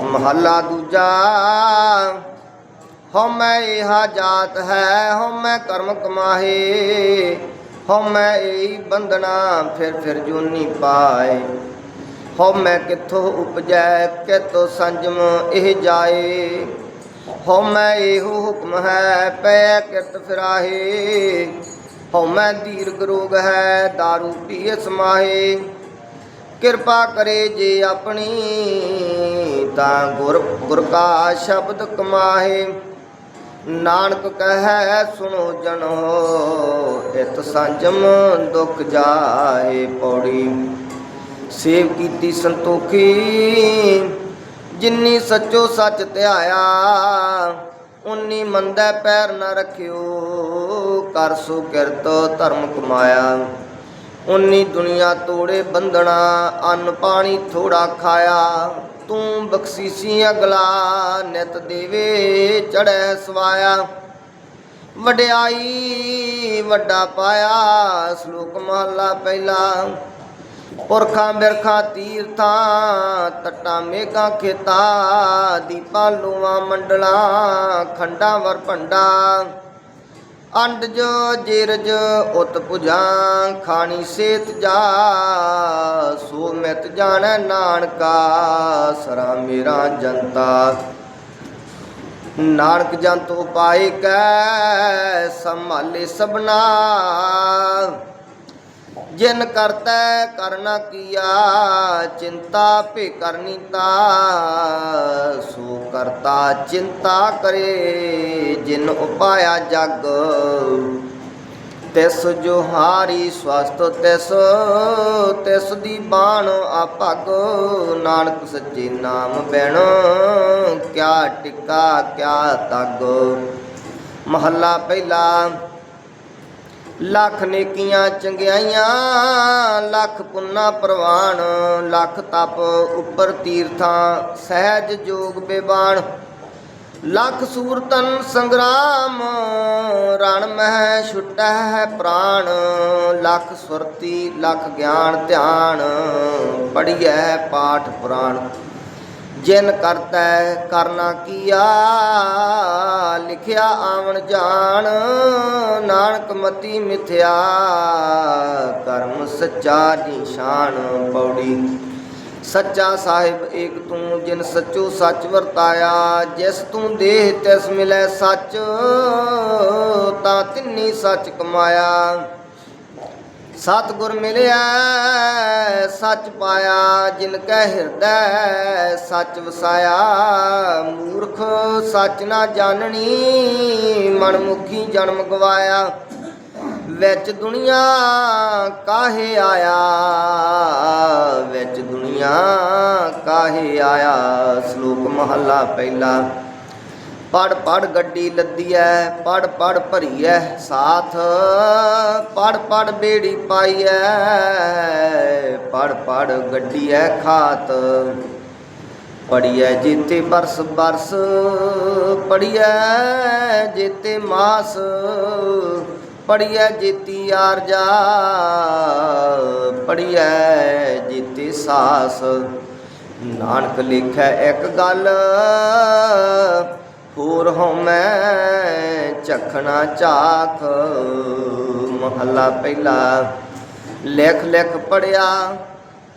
ਮਹੱਲਾ ਦੂਜਾ, ਹਉਮੈ ਇਹਾ ਜਾਤ ਹੈ, ਹਉਮੈ ਕਰਮ ਕਮਾਹੇ, ਹਉਮੈ ਇਹੀ ਬੰਧਨਾ, ਫਿਰ ਫਿਰ ਜੋਨੀ ਪਾਏ। ਹਉਮੈ ਕਿੱਥੋਂ ਉਪਜੈ ਕਿਤੋਂ ਸੰਜਮ ਇਹ ਜਾਏ। ਹਉਮੈ ਇਹੋ ਹੁਕਮ ਹੈ, ਪੈ ਕਿਰਤ ਫਿਰਾਹੇ। ਹਉਮੈ ਦੀਰਗ ਰੋਗ ਹੈ दारू ਪੀਏ ਸਮਾਹੇ। ਕਿਰਪਾ ਕਰੇ ਜੇ ਆਪਣੀ, ਤਾਂ ਗੁਰ ਗੁਰ ਕਾ ਸ਼ਬਦ ਕਮਾਏ ਨਾਨਕ ਕਹੈ, ਸੁਣੋ ਜਨੋ ਇਤ ਸੰਜਮ ਦੁਖ ਜਾਏ ਪੌੜੀ। ਸੇਵ ਕੀਤੀ ਸੰਤੋਖੀ, ਜਿੰਨੀ ਸੱਚੋ ਸੱਚ ਧਿਆਇਆ, ਉਨੀ ਮੰਦੈ ਪੈਰ ਨਾ ਰਖਿਓ, ਕਰ ਸੋ ਕਿਰਤ ਧਰਮ ਕਮਾਇਆ। ਉਨੀ ਦੁਨੀਆ ਤੋੜੇ ਬੰਧਣਾ, ਅੰਨ ਪਾਣੀ ਥੋੜਾ ਖਾਇਆ। ਤੂੰ ਬਖਸ਼ੀਸੀ ਅਗਲਾ ਨਿਤ ਦੇਵੇ ਚੜੈ ਸਵਾਇਆ। ਵਡਿਆਈ ਵੱਡਾ ਪਾਇਆ, ਸ਼ਲੋਕ ਮਹਲਾ ਪਹਿਲਾ। ਪੁਰਖਾਂ ਬਿਰਖਾਂ ਤੀਰਥਾਂ, ਤਟਾਂ ਮੇਘਾਂ ਖੇਤਾ, ਦੀਪਾਂ ਲੂਆਂ ਮੰਡਲਾਂ, ਖੰਡਾਂ ਵਰ ਭੰਡਾ। ਅੰਡ ਜੋ ਜਿਰਜ ਉਤ ਪੁਜਾਂ, ਖਾਣੀ ਸੇਤ ਜਾ, ਸੋ ਮਿਤ ਜਾਣੈ ਨਾਨਕਾ, ਸਰਾ ਮੇਰਾ ਜਨਤਾ। ਨਾਨਕ ਜੰਤ ਉਪਾਏ ਕੈ, ਸੰਭਾਲੇ ਸਭਨਾ। ਜਿਨ ਕਰਤੈ ਕਰਨਾ ਕੀਆ, ਚਿੰਤਾ ਭੇ ਕਰਨੀ ਤਾ। ਸੋ ਕਰਤਾ ਚਿੰਤਾ ਕਰੇ, ਜਿਨ ਉਪਾਇਆ ਜਗ। ਤਿਸ ਜੋ ਹਾਰੀ ਸਵਸਤ ਤਿਸ ਤਿਸ ਦੀ ਬਾਣ ਆਪਗ ਨਾਨਕ ਸੱਚੇ ਨਾਮ ਬੈਣ ਕਿਆ ਟਿਕਾ, ਕਿਆ ਤਗ। ਮਹੱਲਾ ਪਹਿਲਾ ਲੱਖ ਨੇਕੀਆਂ ਚੰਗਿਆਈਆਂ, ਲੱਖ ਪੁੰਨਾ ਪ੍ਰਵਾਨ, ਲੱਖ ਤਪ ਉੱਪਰ ਤੀਰਥਾਂ, ਸਹਿਜ ਜੋਗ ਬੇਬਾਨ। ਲੱਖ ਸੂਰਤਨ ਸੰਗਰਾਮ, ਰਣ ਮਹਿ ਛੁਟੈ ਹੈ ਪ੍ਰਾਣ, ਲੱਖ ਸੁਰਤੀ, ਲੱਖ ਗਿਆਨ ਧਿਆਨ ਪੜੀਐ ਪਾਠ ਪੁਰਾਣ। ਜਿਨ ਕਰਤੈ ਕਰਨਾ ਕੀਆ, ਲਿਖਿਆ ਆਵਣ ਜਾਣ, ਨਾਨਕ ਮਤੀ ਮਿਥਿਆ, ਕਰਮ ਸੱਚਾ ਨਿਸ਼ਾਨ ਪੌੜੀ। ਸੱਚਾ ਸਾਹਿਬ ਏਕ ਤੂੰ, ਜਿਨ ਸੱਚੋ ਸੱਚ ਵਰਤਾਇਆ, ਜਿਸ ਤੂੰ ਦੇਹ ਤਿਸ ਮਿਲੈ ਸੱਚ, ਤਾਂ ਤਿੰਨੀ ਸੱਚ ਕਮਾਇਆ। ਸਤਿਗੁਰ ਮਿਲਿਆ ਸੱਚ ਪਾਇਆ, ਜਿਨ ਕੈ ਹਿਰਦੈ ਸੱਚ ਵਸਾਇਆ। ਮੂਰਖ ਸੱਚ ਨਾ ਜਾਣਨੀ, ਮਨਮੁਖੀ ਜਨਮ ਗਵਾਇਆ। ਵਿੱਚ ਦੁਨੀਆ ਕਾਹੇ ਆਇਆ? ਵਿੱਚ ਦੁਨੀਆ ਕਾਹੇ ਆਇਆ? ਸ਼ਲੋਕ ਮਹੱਲਾ ਪਹਿਲਾ। ਪੜ ਪੜ ਗੱਡੀ ਲੱਦੀ ਐ ਪੜ ਪੜ ਭਰੀ ਐ ਸਾਥ। ਪੜ ਪੜ ਬੇੜੀ ਪਾਈ ਐ ਪੜ ਪੜ ਗੱਡੀ ਐ ਖਾਤ। ਪੜੀਐ ਜੀਤੇ ਬਰਸ ਬਰਸ, ਪੜੀਐ ਜੀਤੇ ਮਾਸ। ਪੜੀਐ ਜੀਤੀ ਆਰਜਾ ਪੜੀਐ ਜੀਤੀ ਸਾਸ। ਨਾਨਕ ਲਿਖੈ ਇੱਕ ਗੱਲ, ਹੋਰ ਹਉਮੈ ਚਖਣਾ ਚਾਖ। ਮਹੱਲਾ ਪਹਿਲਾ ਲਿਖ ਲਿਖ ਪੜਿਆ,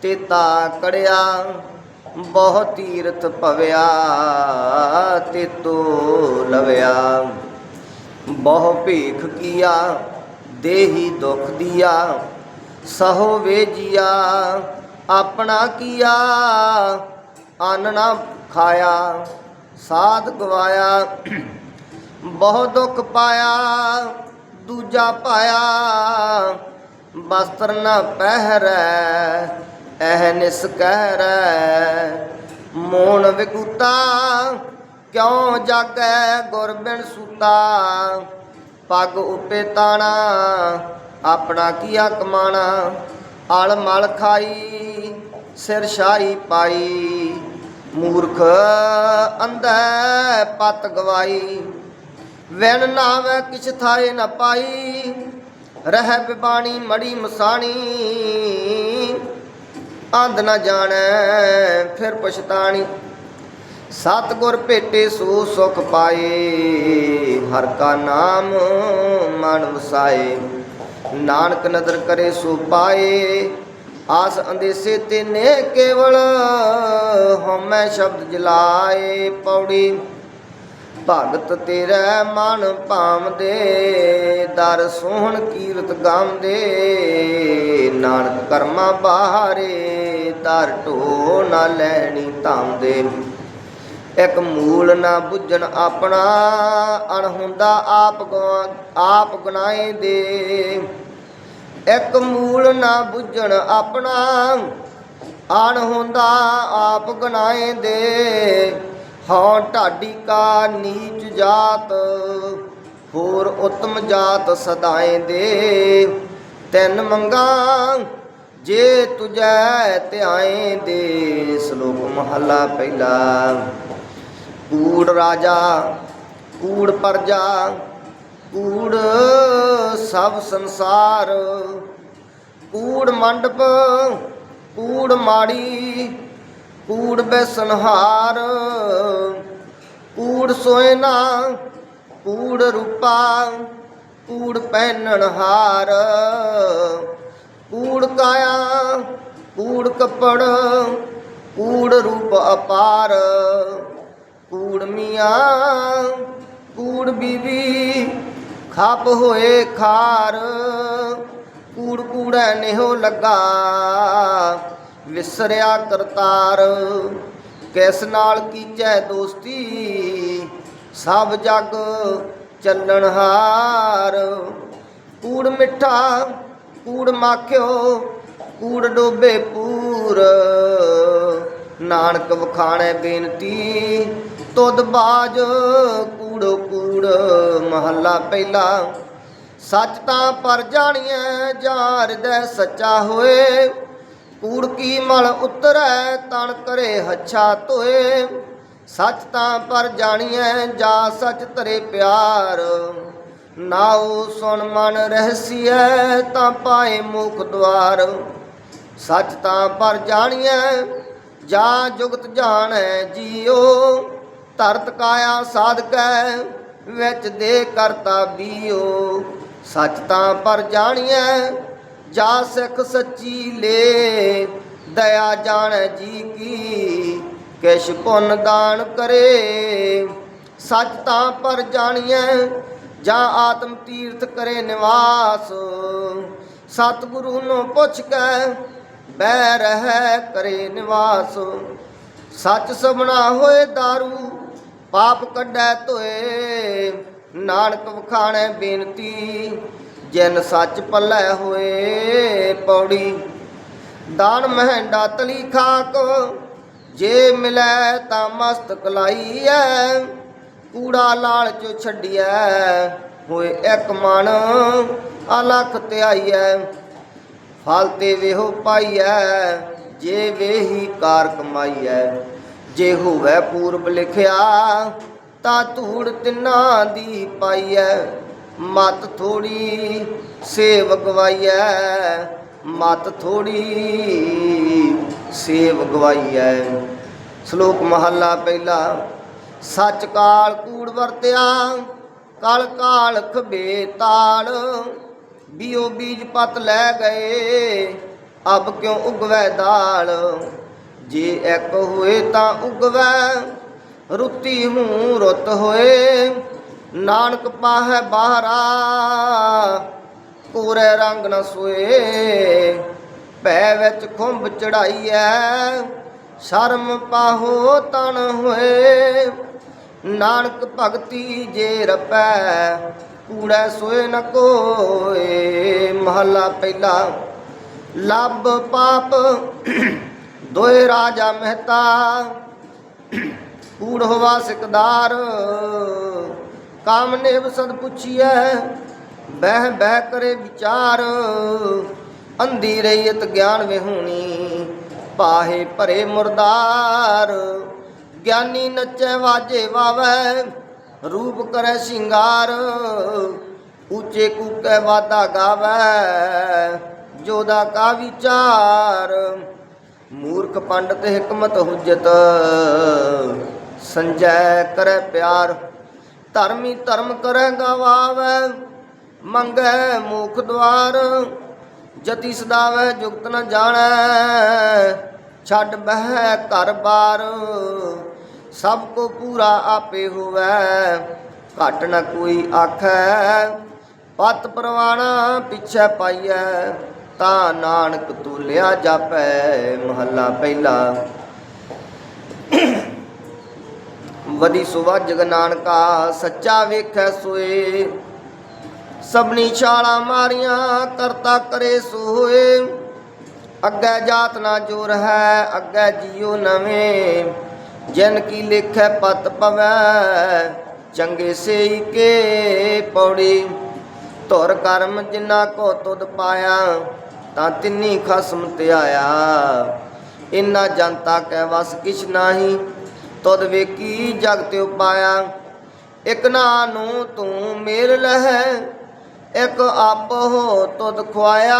ਤੇਤਾ ਕੜਿਆ, ਬਹੁ ਤੀਰਥ ਭਵਿਆ, ਤੇਤੋ ਲਵਿਆ। ਬਹੁ ਭੀਖ ਕੀਆ, ਦੇਹੀ ਦੁਖ ਦਿਆ, ਸਹੋ ਵੇਜੀਆ, ਆਪਣਾ ਕੀਆ, ਅੰਨ ਨਾ ਖਾਇਆ, ਸਾਧ ਗਵਾਇਆ। ਬਹੁ ਦੁੱਖ ਪਾਇਆ, ਦੂਜਾ ਪਾਇਆ ਬਸਤਰ ਨਾ ਪਹਿਰੈ ਐਹ ਨਿਸ ਕਹਿਰੈ। ਮੋਨ ਵਿਗੂਤਾ ਕਿਉ ਜਾਗੈ ਗੁਰ ਬਿਨ ਸੂਤਾ? ਪੱਗ ਉਪੇ ਤਾਣਾ, ਆਪਣਾ ਕੀਆ ਕਮਾਣਾ? ਅਲ ਮਲ ਖਾਈ, ਸਿਰ ਸ਼ਾਹੀ ਪਾਈ। ਮੂਰਖ ਅੰਧੈ ਪਤ ਗਵਾਈ। ਵੈਣ ਨਾਵੇ ਕਿਛ ਥਾਏ ਨ ਪਾਈ। ਰਹਿ ਬਿਬਾਣੀ ਮੜੀ ਮਸਾਣੀ। ਅੰਧ ਨਾ ਜਾਣੈ, ਫਿਰ ਪਛਤਾਣੀ। ਸਤ ਗੁਰ ਭੇਟੇ ਸੋ ਸੁਖ ਪਾਏ, ਹਰ ਕਾ ਨਾਮ ਮਨ ਵਸਾਏ। ਨਾਨਕ ਨਦਰ ਕਰੇ ਸੋ ਪਾਏ, ਆਸ ਅੰਦੇਸੇ ਤੇ ਨੇ ਕੇਵਲ ਹਉਮੈ ਸ਼ਬਦ ਜਲਾਏ ਪੌੜੀ। ਭਗਤ ਤੇਰਾ ਮਨ ਭਾਮਦੇ ਦਰ ਸੋਹਣ ਕੀਰਤ ਗਾਉਂਦੇ। ਨਾਨਕ ਕਰਮਾ ਬਾਹਰੇ ਦਰ ਢੋ ਨਾ ਲੈਣੀ ਧਾਮਦੇ ਇੱਕ ਮੂਲ ਨਾ ਬੁੱਝਣ ਆਪਣਾ ਅਣਹੁੰਦਾ ਆਪ ਗੁਆ- ਆਪ ਗੁਨਾਏ ਦੇ। ਇੱਕ ਮੂਲ ਨਾ ਬੁੱਝਣ ਆਪਣਾ ਆਣ ਹੁੰਦਾ ਆਪ ਗਨਾਏ ਦੇ। ਹਾਂ ਢਾਡੀ ਕਾ ਨੀਚ ਜਾਤ, ਹੋਰ ਉਤਮ ਜਾਤ ਸਦਾਏ ਦੇ। ਤਿੰਨ ਮੰਗਾ ਜੇ ਤੁਜੈ ਧਿਆਏ ਦੇ, ਸ਼ਲੋਕ ਮਹੱਲਾ ਪਹਿਲਾ। ਕੂੜ ਰਾਜਾ, ਕੂੜ ਪਰਜਾ, ਕੂੜ ਸਭ ਸੰਸਾਰ। ਕੂੜ ਮੰਡਪ, ਕੂੜ ਮਾੜੀ ਕੂੜ ਬੈਸਨਹਾਰ ਕੂੜ ਸੋਇਨਾ, ਕੂੜ ਰੂਪਾ, ਕੂੜ ਪਹਿਨਣ ਹਾਰ ਕੂੜ ਕਾਇਆ, ਕੂੜ ਕੱਪੜ, ਕੂੜ ਰੂਪ ਅਪਾਰ, ਕੂੜ ਮੀਆਂ, ਕੂੜ ਬੀਵੀ, ਖਾਪ ਹੋਏ ਖਾਰ, ਕੂੜ ਕੂੜੈ ਨਿਹੋ ਲੱਗਾ। ਵਿਸਰਿਆ ਕਰਤਾਰ, ਕਿਸ ਨਾਲ ਕੀਚੈ ਦੋਸਤੀ? ਸਭ ਜਗ ਚੱਲਣ ਹਾਰ। ਕੂੜ ਮਿੱਠਾ, ਕੂੜ ਮਾਖਿਓ, ਕੂੜ ਡੋਬੇ ਪੂਰ। ਨਾਨਕ ਵਖਾਣੈ ਬੇਨਤੀ, ਤੁਧ ਬਾਜ ਕੂੜੋ ਕੂੜ। ਮਹੱਲਾ ਪਹਿਲਾ, ਸੱਚ ਤਾਂ ਪਰ ਜਾਣੀਐ ਜਾਂ ਹਿਰਦੈ ਸੱਚਾ ਹੋਏ। ਕੂੜ ਕੀ ਮਲ ਉਤਰੈ, ਤਨ ਕਰੇ ਹੱਛਾ ਧੋਏ। ਸੱਚ ਤਾਂ ਪਰ ਜਾਣੀਐ, ਜਾ ਸੱਚ ਤਰੇ ਪਿਆਰ। ਨਾਉ ਸੁਣ ਮਨ ਰਹਿਸੀਐ, ਤਾਂ ਪਾਏ ਮੁਖ ਦਵਾਰ ਸੱਚ ਤਾਂ ਪਰ ਜਾਣੀਐ, ਜਾ ਜੁਗਤ ਜਾਣੈ ਜੀਓ ਧਰਤ ਕਾਇਆ ਸਾਧਕੈ, ਵਿੱਚ ਦੇ ਕਰਤਾ ਬੀਓ ਸੱਚ ਤਾਂ ਪਰ ਜਾਣੀਐ ਜਾ ਸਿੱਖ ਸੱਚੀ ਲੇ, ਦਇਆ ਜਾਣ ਜੀ ਕੀ, ਕਿਛ ਪੁੰਨ ਦਾਨ ਕਰੇ। ਸੱਚ ਤਾਂ ਪਰ ਜਾਣੀਐ, ਜਾਂ ਆਤਮ ਤੀਰਥ ਕਰੇ ਨਿਵਾਸ। ਸਤਿਗੁਰੂ ਨੂੰ ਪੁੱਛ ਕੇ ਬਹਿ ਰਹਿ ਕਰੇ ਨਿਵਾਸ। ਸੱਚ ਸਭਨਾ ਹੋਏ दारू ਪਾਪ ਕੱਢੈ ਧੋਏ। ਨਾਨਕ ਵਖਾਣੈ ਬੇਨਤੀ ਜਿਨ ਸੱਚ ਪੱਲੇ ਹੋਏ ਪੌੜੀ, ਦਾਨ ਮਹਿੰਡਾ ਤਲੀ ਖਾਕ ਜੇ ਮਿਲੈ ਤਾਂ ਮਸਤਕ ਲਾਈਐ, ਕੂੜਾ ਲਾਲਚ ਛੱਡੀਐ, ਹੋਏ ਇੱਕ ਮਨ ਅਲਖ ਧਿਆਈਐ, ਫਲ ਤੇ ਵੇਹੋ ਪਾਈਐ, ਜੇ ਵੇਹੀ ਕਾਰ ਕਮਾਈਐ, ਜੇ ਹੋਵੇ ਪੂਰਬ ਲਿਖਿਆ ਤਾਂ ਧੂੜ ਤਿੰਨਾਂ ਦੀ ਪਾਈਐ। ਮਤ ਥੋੜੀ ਸੇਵ ਗਵਾਈਐ ਮਤ ਥੋੜੀ ਸੇਵ ਗਵਾਈਐ ਸ਼ਲੋਕ ਮਹੱਲਾ ਪਹਿਲਾ, ਸੱਚ ਕਾਲ ਕੂੜ ਵਰਤਿਆ, ਕਲ ਕਾਲ ਖਬੇ ਤਾਲ ਬੀਓ ਬੀਜ ਪਤ ਲੈ ਗਏ, ਅਬ ਕਿਉ ਉਗਵੈ ਦਾਲ? ਜੇ ਇੱਕ ਹੋਏ ਤਾਂ ਉਗਵੈ, ਰੁੱਤੀ ਹੂੰ ਰੁੱਤ ਹੋਏ। ਨਾਨਕ ਪਾਹੈ ਬਾਹਰਾ ਕੋਰੇ ਰੰਗ ਨਾ ਸੋਏ। ਪੈ ਵਿੱਚ ਖੁੰਭ ਚੜਾਈਐ, ਸ਼ਰਮ ਪਾਹੋ ਤਨ ਹੋਏ। ਨਾਨਕ ਭਗਤੀ ਜੇ ਰਪੈ, ਕੂੜੈ ਸੋਏ ਨ ਕੋਏ। ਮਹੱਲਾ ਪਹਿਲਾ ਲੱਭ ਪਾਪ, ਦੋਏ ਰਾਜਾ ਮਹਿਤਾ। ਕੂੜ ਹੋਵਾ ਸਿਕਦਾਰ ਕਾਮ ਨੇਵ ਸਦ ਪੁੱਛੀਐ, ਬਹਿ ਬਹਿ ਕਰੇ ਵਿਚਾਰ। ਅੰਧੀ ਰਹੀਤ ਗਿਆਨ ਵਿਹੂਣੀ, ਪਾਹੇ ਭਰੇ ਮੁਰਦਾਰ। ਗਿਆਨੀ ਨੱਚੈ ਵਾਜੇ ਵਾਵੈ, ਰੂਪ ਕਰੈ ਸ਼ਿੰਗਾਰ। ਉੱਚੇ ਕੂਕੈ ਵਾਦਾ ਗਾਵੈ ਜੋਦਾ ਕਾ ਵਿਚਾਰ। ਮੂਰਖ ਪੰਡਤ ਹਕਮਤ ਹੁਜਤ, ਸੰਜੈ ਕਰੈ ਪਿਆਰ। ਧਰਮੀ ਧਰਮ ਕਰੈ ਗਵਾਵੈ, ਮੰਗੈ ਮੁਖ ਦਵਾਰ, ਜਤੀ ਸਦਾਵੈ ਜੁਗਤ ਨ ਜਾਣੈ, ਛੱਡ ਬਹਿ ਘਰ ਬਾਰ, ਸਭ ਕੋ ਪੂਰਾ ਆਪੇ ਹੋਵੈ, ਘਟ ਨ ਕੋਈ ਆਖੈ, ਪਤ ਪਰਵਾਣਾ ਪਿਛੈ ਪਾਈਐ, ਤਾ ਨਾਨਕ ਤੁਲਿਆ ਜਾਪੈ, ਮਹੱਲਾ ਪਹਿਲਾ। ਵਧੀ ਸੁਭਾ ਜਗ ਨਾਨਕਾ, ਸੱਚਾ ਵੇਖੈ ਸੋਏ। ਸਭਨੀ ਛਾਲਾ ਮਾਰੀਆਂ ਕਰਤਾ ਕਰੇ ਸੋਏ। ਅੱਗੇ ਜਾਤ ਨਾ ਜੋਰ ਹੈ ਅੱਗੇ ਜੀਉ ਨਵੇਂ। ਜਨ ਕੀ ਲਿਖੈ ਪਤ ਪਵੈ, ਚੰਗੇ ਸੇਈ ਕੇ ਪੌੜੀ। ਧੁਰ ਕਰਮ ਜਿਨਾ ਕੋ ਤੁਧ ਪਾਇਆ, ਤਾਂ ਤਿੰਨੀ ਖਸਮ ਤੇ ਆਇਆ। ਇਨਾ ਜਨਤਾ ਕੈ ਵਸ ਕਿਛ ਨਾਹੀ ਤੁਧ ਵੇਖੀ ਜਗ ਤੇ ਉਪਾਇਆ ਇਕ ਨਾ ਨੂੰ ਤੂੰ ਮੇਲ ਲਹਿ, ਇਕ ਆਪ ਹੋ ਤੁਧ ਖੁਆਇਆ।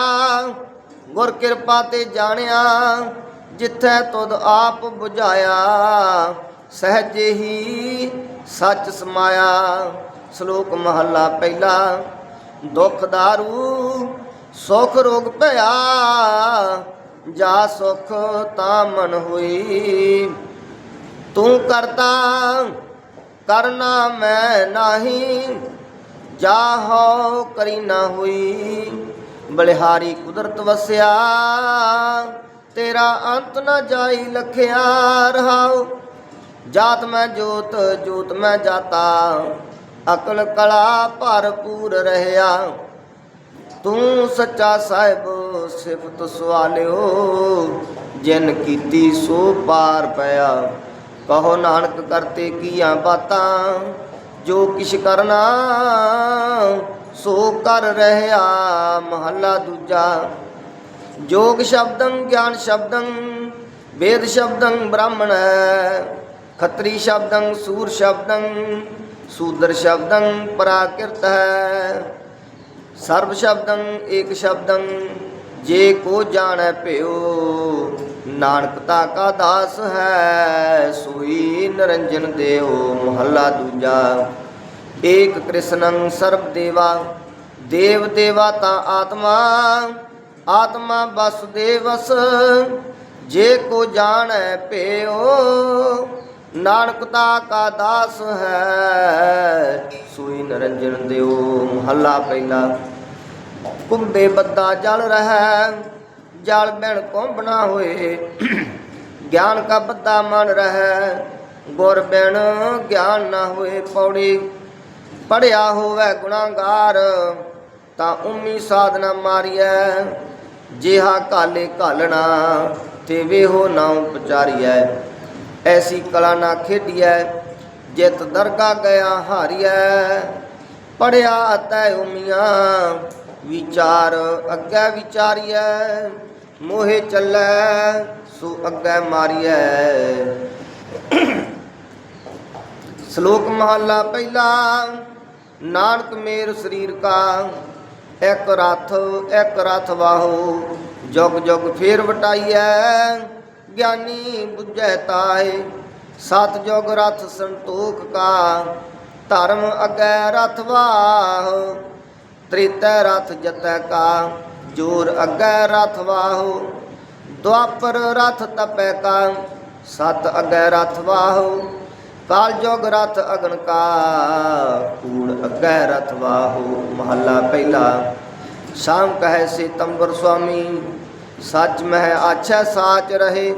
ਗੁਰ ਕਿਰਪਾ ਤੇ ਜਾਣਿਆ, ਜਿੱਥੈ ਤੁਧ ਆਪ 부ਝਾਇਆ ਸਹਜੇ ਹੀ ਸੱਚ ਸਮਾਇਆ। ਸ਼ਲੋਕ ਮਹੱਲਾ ਪਹਿਲਾ, ਦੁਖ ਦਾਰੂ, ਸੁਖ ਰੋਗ ਭਇਆ, ਜਾ ਸੁਖ ਤਾਂ ਮਨ ਹੋਈ। ਤੂੰ ਕਰਤਾ, ਕਰਨਾ ਮੈਂ ਨਹੀਂ ਜਾ ਹੋ ਕਰੀ ਨਾ ਹੋਈ। ਬਲਿਹਾਰੀ ਕੁਦਰਤ ਵਸਿਆ, ਤੇਰਾ ਅੰਤ ਨਾ ਜਾਈ ਲਖਿਆ ਰਹਾਉ। ਜਾਤ ਮੈਂ ਜੋਤ ਜੋਤ ਮੈਂ ਜਾਤਾ, ਅਕਲ ਕਲਾ ਭਰਪੂਰ ਰਹਿਆ। ਤੂੰ ਸੱਚਾ ਸਾਹਿਬ ਸਿਫਤ ਸਵਾਲਿਓ, ਜਿਨ ਕੀਤੀ ਸੋ ਪਾਰ ਪਿਆ। ਕਹੋ ਨਾਨਕ ਕਰਤੇ ਕੀਆਂ ਬਾਤਾਂ, ਜੋ ਕਿਛ ਕਰਨਾ, ਸੋ ਕਰ ਰਹਿਆ ਮਹੱਲਾ ਦੂਜਾ। ਜੋਗ ਸ਼ਬਦੰ, ਗਿਆਨ ਸ਼ਬਦੰ, ਵੇਦ ਸ਼ਬਦੰ ਬ੍ਰਾਹਮਣ ਖੱਤਰੀ ਸ਼ਬਦੰ, ਸੂਰ ਸ਼ਬਦੰ, ਸੂਦਰ ਸ਼ਬਦੰ ਪ੍ਰਾਕਿਰਤ ਹੈ। ਸਰਬ ਸ਼ਬਦੰ, ਏਕ ਸ਼ਬਦੰ, ਜੇ ਕੋ ਜਾਣੈ ਭਿਓ। ਨਾਨਕਤਾ ਕਾ ਦਾਸ ਹੈ, ਸੋਈ ਨਰੰਜਨ ਦੇਵ ਮਹੱਲਾ ਦੂਜਾ। ਏਕ ਕ੍ਰਿਸ਼ਨੰ ਸਰਬ ਦੇਵਾ, ਦੇਵ ਦੇਵਾ ਤਾਂ ਆਤਮਾ ਆਤਮਾ ਬਸ ਵਸੁਦੇਵਸ ਜੇ ਕੋ ਜਾਣੈ ਭਿਓ ਨਾਨਕਤਾ ਕਾ ਦਾਸ ਹੈ, ਸੂਈ ਨਰੰਜਨ ਦਿਓ ਮਹੱਲਾ ਪਹਿਲਾ। ਕੁੰਬੇ ਬੱਦਾ ਜਲ ਰਹਾ ਜਲ ਬੈਣ ਕੁੰਭ ਨਾ ਹੋਏ। ਗਿਆਨ ਕਾ ਬੱਦਾ ਮਨ ਰਹਿ, ਗੁਰ ਬਿਨ ਗਿਆਨ ਨਾ ਹੋਏ ਪੌੜੀ। ਪੜਿਆ ਹੋਵੇ ਗੁਨਾਹਗਾਰ ਤਾਂ ਉਮੀ ਸਾਧਨਾ ਮਾਰੀਐ। ਜਿਹਾ ਕਾਲੇ ਘਾਲਣਾ, ਤੇ ਵੇਹੋ ਨਾ ਉਪਚਾਰੀਐ। ਐਸੀ ਕਲਾ ਨਾ ਖੇਡੀਐ, ਜਿਤ ਦਰਗਾ ਗਿਆ ਹਾਰੀਐ। ਪੜਿਆ ਅਤੈ ਉਮੀਆਂ, ਵਿਚਾਰ ਅੱਗੇ ਵਿਚਾਰੀਐ। ਮੋਹੇ ਚੱਲੈ, ਸੋ ਅੱਗੇ ਮਾਰੀਐ। ਸ਼ਲੋਕ ਮਹੱਲਾ ਪਹਿਲਾ, ਨਾਨਕ ਮੇਰ ਸਰੀਰ ਕਾ, ਇੱਕ ਰਥ ਇੱਕ ਰਥ ਵਾਹੋ, ਜੁਗ ਜੁਗ ਫੇਰ ਵਟਾਈਐ। ਗਿਆਨੀ ਬੁੱਝੈ ਤਾਏ, ਸਤ ਜੁਗ ਰਥ ਸੰਤੋਖ ਕਾ, ਧਰਮ ਅਗੈ ਰਥ ਵਾਹੋ, ਤ੍ਰਿਤੈ ਰਥ ਜਤੈ ਕਾ। ਜੋਰ ਅਗੈ ਰਥ ਵਾਹੋ, ਦੁਆਪਰ ਰਥ ਤਪੈ ਕਾ ਸਤ ਅਗੈ ਰਥ ਵਾਹੋ ਕਾਲ ਜੋਗ ਰਥ ਅਗਨ ਕਾ ਕੂੜ ਅਗੈ ਰਥ ਵਾਹੋ। ਮਹੱਲਾ ਪਹਿਲਾ, ਸ਼ਾਮ ਕਹੈ ਸੇ ਤੰਬਰ ਸੁਆਮੀ ਸੱਚ ਮਹਿ ਆਛੈ ਸਾਚ ਰਹੇ,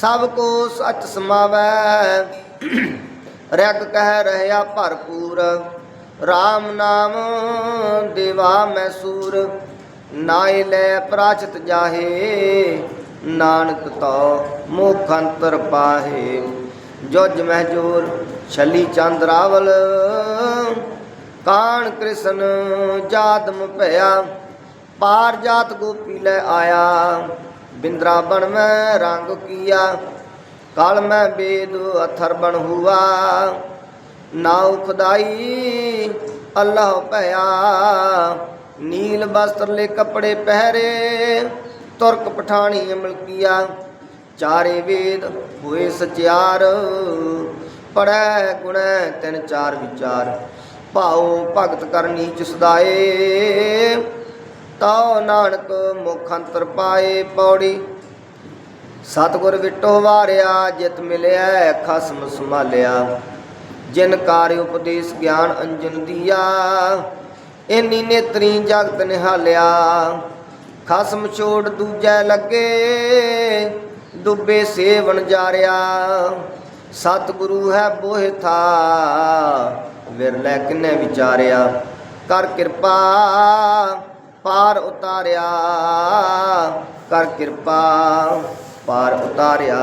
ਸਭ ਕੋ ਸੱਚ ਸਮਾਵੈ। ਰਗ ਕਹਿ ਰਹਿਆ ਭਰਪੂਰ RAM ਨਾਮ ਦੇਵਾ ਮੈਸੂਰ। ਨਾਇ ਲੈ ਪ੍ਰਾਚਿਤ ਜਾਹੇ, ਨਾਨਕ ਤੋ ਮੁਖ ਅੰਤਰ ਪਾਹੇ। ਜੁਜ ਮਹਿ ਛਲੀ ਚੰਦ ਰਾਵਲ, ਕਾਣ ਕ੍ਰਿਸ਼ਨ ਜਾਦਮ ਭਇਆ। ਪਾਰ ਜਾਤ ਗੋਪੀ ਲੈ ਆਇਆ ਬਿੰਦਰਾ ਬਣ ਮੈਂ ਰੰਗ ਕੀਆ। ਕਲ ਮੈਂ ਬੇਦ ਅਥਰ ਬਣ ਹੁਆ ਨਾਉ ਖੁਦਾਈ ਅੱਲਾਹ ਭਇਆ। ਨੀਲ ਬਸਤਰ ਕੱਪੜੇ ਪਹਿਰੇ, ਤੁਰਕ ਪਠਾਣੀ ਅਮਲ ਚਾਰੇ ਵੇਦ ਹੋਏ ਸਚਿਆਰ ਪੜੈ ਗੁਣੈ, ਤਿੰਨ ਚਾਰ ਵਿਚਾਰ। ਭਾਉ ਭਗਤ ਕਰਨੀ ਚੁਸਦਾਏ ਤਉ ਨਾਨਕ ਮੁਖ ਅੰਤਰ ਪਾਏ ਪੌੜੀ। ਸਤਿਗੁਰ ਵਿਟੋ ਵਾਰਿਆ, ਜਿਤ ਮਿਲਿਆ ਖਸਮ ਸੰਭਾਲਿਆ। ਜਿਨ ਕਾਰਿ ਉਪਦੇਸ਼ ਗਿਆਨ ਅੰਜਨ ਦੀਆ ਇਨੀ ਨੇਤਰੀ ਜਗਤ ਨਿਹਾਲਿਆ। ਖਸਮ ਛੋੜ ਦੂਜੈ ਲੱਗੇ, ਡੁੱਬੇ ਸੇਵਨ ਜਾਰਿਆ। ਸਤਿਗੁਰੂ ਹੈ ਬੋਹਿ ਥਾ, ਵਿਰਲੇ ਕਿਨੇ ਵਿਚਾਰਿਆ। ਕਰ ਕਿਰਪਾ, ਪਾਰ ਉਤਾਰਿਆ। ਕਰ ਕਿਰਪਾ, ਪਾਰ ਉਤਾਰਿਆ।